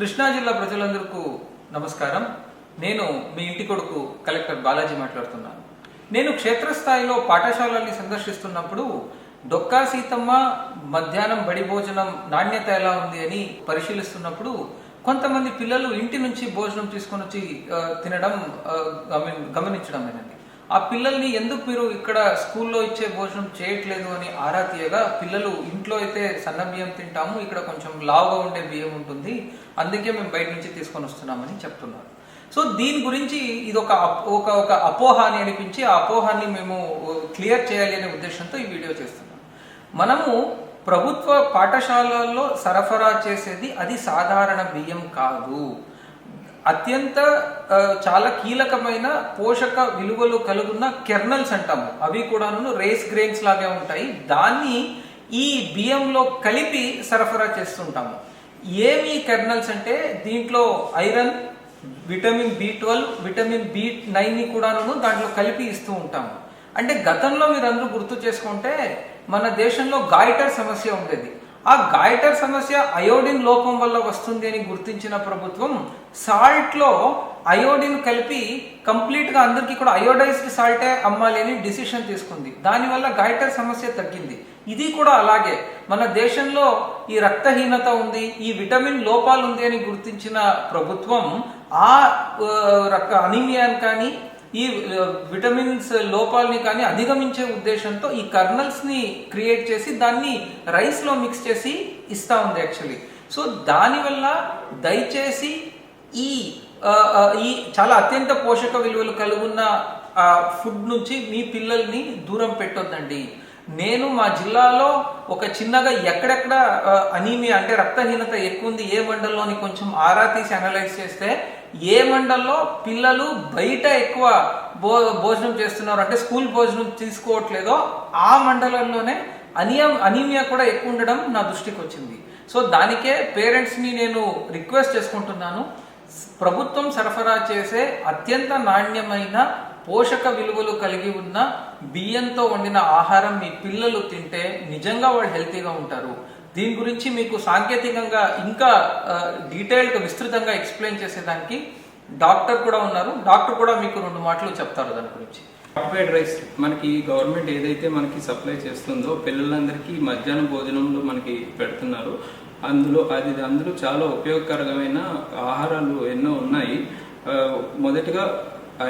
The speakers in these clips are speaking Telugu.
కృష్ణా జిల్లా ప్రజలందరికీ నమస్కారం. నేను మీ ఇంటి కొడుకు కలెక్టర్ బాలాజీ మాట్లాడుతున్నాను. నేను క్షేత్రస్థాయిలో పాఠశాలల్ని సందర్శిస్తున్నప్పుడు డొక్కా సీతమ్మ మధ్యాహ్నం బడి భోజనం నాణ్యత ఎలా ఉంది అని పరిశీలిస్తున్నప్పుడు కొంతమంది పిల్లలు ఇంటి నుంచి భోజనం తీసుకొని వచ్చి తినడం గమనించడం అయినది ఆ పిల్లల్ని ఎందుకు మీరు ఇక్కడ స్కూల్లో ఇచ్చే భోజనం చేయట్లేదు అని ఆరా తీయగా పిల్లలు ఇంట్లో అయితే సన్న బియ్యం తింటాము ఇక్కడ కొంచెం లావుగా ఉండే బియ్యం ఉంటుంది అందుకే మేము బయట నుంచి తీసుకొని వస్తున్నామని చెప్తున్నారు. సో దీని గురించి ఇది ఒక అప్- ఒక ఒక అపోహ అని అనిపించి ఆ అపోహాన్ని మేము క్లియర్ చేయాలి అనే ఉద్దేశంతో ఈ వీడియో చేస్తున్నాం. మనము ప్రభుత్వ పాఠశాలల్లో సరఫరా చేసేది అది సాధారణ బియ్యం కాదు. అత్యంత చాలా కీలకమైన పోషక విలువలు కలుగున్న కెర్నల్స్ అంటాము. అవి కూడాను రేస్ గ్రెయిన్స్ లాగే ఉంటాయి. దాన్ని ఈ బియ్యంలో కలిపి సరఫరా చేస్తుంటాము. ఏమి కెర్నల్స్ అంటే దీంట్లో iron vitamin B twelve vitamin B నైన్ని కూడాను దాంట్లో కలిపి ఇస్తూ ఉంటాము. అంటే గతంలో మీరు గుర్తు చేసుకుంటే మన దేశంలో గాయిటర్ సమస్య ఉండేది. ఆ గాయటర్ సమస్య అయోడిన్ లోపం వల్ల వస్తుంది అని గుర్తించిన ప్రభుత్వం సాల్ట్లో అయోడిన్ కలిపి కంప్లీట్గా అందరికీ కూడా అయోడైజ్డ్ సాల్టే అమ్మాలి అని డిసిషన్ తీసుకుంది. దానివల్ల గాయటర్ సమస్య తగ్గింది. ఇది కూడా అలాగే. మన దేశంలో ఈ రక్తహీనత ఉంది ఈ విటమిన్ లోపాలు ఉంది అని గుర్తించిన ప్రభుత్వం ఆ ఆ, రక్త అనీమియాని కానీ ఈ విటమిన్స్ లోపాలని కానీ అధిగమించే ఉద్దేశంతో ఈ కర్నల్స్ని క్రియేట్ చేసి దాన్ని రైస్లో మిక్స్ చేసి ఇస్తా ఉంది యాక్చువల్లీ సో దానివల్ల దయచేసి ఈ ఈ చాలా అత్యంత పోషక విలువలు కలుగున్న ఫుడ్ నుంచి మీ పిల్లల్ని దూరం పెట్టొద్దండి. నేను మా జిల్లాలో ఒక చిన్నగా ఎక్కడెక్కడ అనీమియా అంటే రక్తహీనత ఎక్కువ ఉంది ఏ మండలంలోని కొంచెం ఆరా తీసి అనలైజ్ చేస్తే ఏ మండల్లో పిల్లలు బయట ఎక్కువ భో భోజనం చేస్తున్నారు అంటే స్కూల్ భోజనం తీసుకోవట్లేదో ఆ మండలంలోనే అనియం అనీమియా కూడా ఎక్కువ ఉండడం నా దృష్టికి వచ్చింది. సో దానికే పేరెంట్స్ని నేను రిక్వెస్ట్ చేసుకుంటున్నాను. ప్రభుత్వం సరఫరా చేసే అత్యంత నాణ్యమైన పోషక విలువలు కలిగి ఉన్న బియ్యంతో వండిన ఆహారం మీ పిల్లలు తింటే నిజంగా వాళ్ళు హెల్తీగా ఉంటారు. దీని గురించి మీకు సాంకేతికంగా ఇంకా డీటెయిల్డ్గా విస్తృతంగా ఎక్స్ప్లెయిన్ చేసేదానికి డాక్టర్ కూడా ఉన్నారు. డాక్టర్ కూడా మీకు రెండు మాటలు చెప్తారు దాని గురించి. ఫార్టిఫైడ్ రైస్ మనకి గవర్నమెంట్ ఏదైతే మనకి సప్లై చేస్తుందో పిల్లలందరికీ మధ్యాహ్నం భోజనంలో మనకి పెడుతున్నారు. అందులో అది అందులో చాలా ఉపయోగకరమైన ఆహారాలు ఎన్నో ఉన్నాయి. మొదటిగా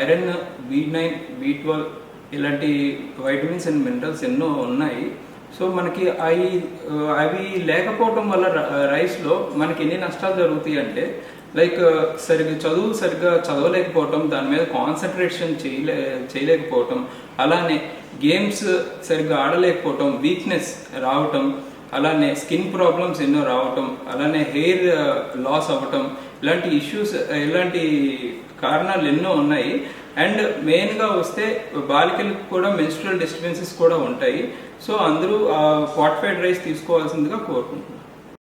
iron B nine B twelve ఇలాంటి వైటమిన్స్ అండ్ మినరల్స్ ఎన్నో ఉన్నాయి. సో మనకి అవి అవి లేకపోవటం వల్ల రైస్లో మనకి ఎన్ని నష్టాలు జరుగుతాయి అంటే లైక్ సరిగ్గా చదువు సరిగ్గా చదవలేకపోవటం దాని మీద కాన్సన్ట్రేషన్ చేయలే చేయలేకపోవటం అలానే గేమ్స్ సరిగ్గా ఆడలేకపోవటం వీక్నెస్ రావటం అలానే స్కిన్ ప్రాబ్లమ్స్ ఎన్నో రావటం అలానే హెయిర్ లాస్ అవ్వటం ఇలాంటి ఇష్యూస్ ఇలాంటి కారణాలు ఎన్నో ఉన్నాయి. అండ్ మెయిన్గా వస్తే బాలికలకు కూడా మెన్స్ట్రల్ డిస్టర్బెన్సెస్ కూడా ఉంటాయి. సో అందరూ ఫార్టిఫైడ్ రైస్ తీసుకోవాల్సిందిగా కోరుకుంటున్నాను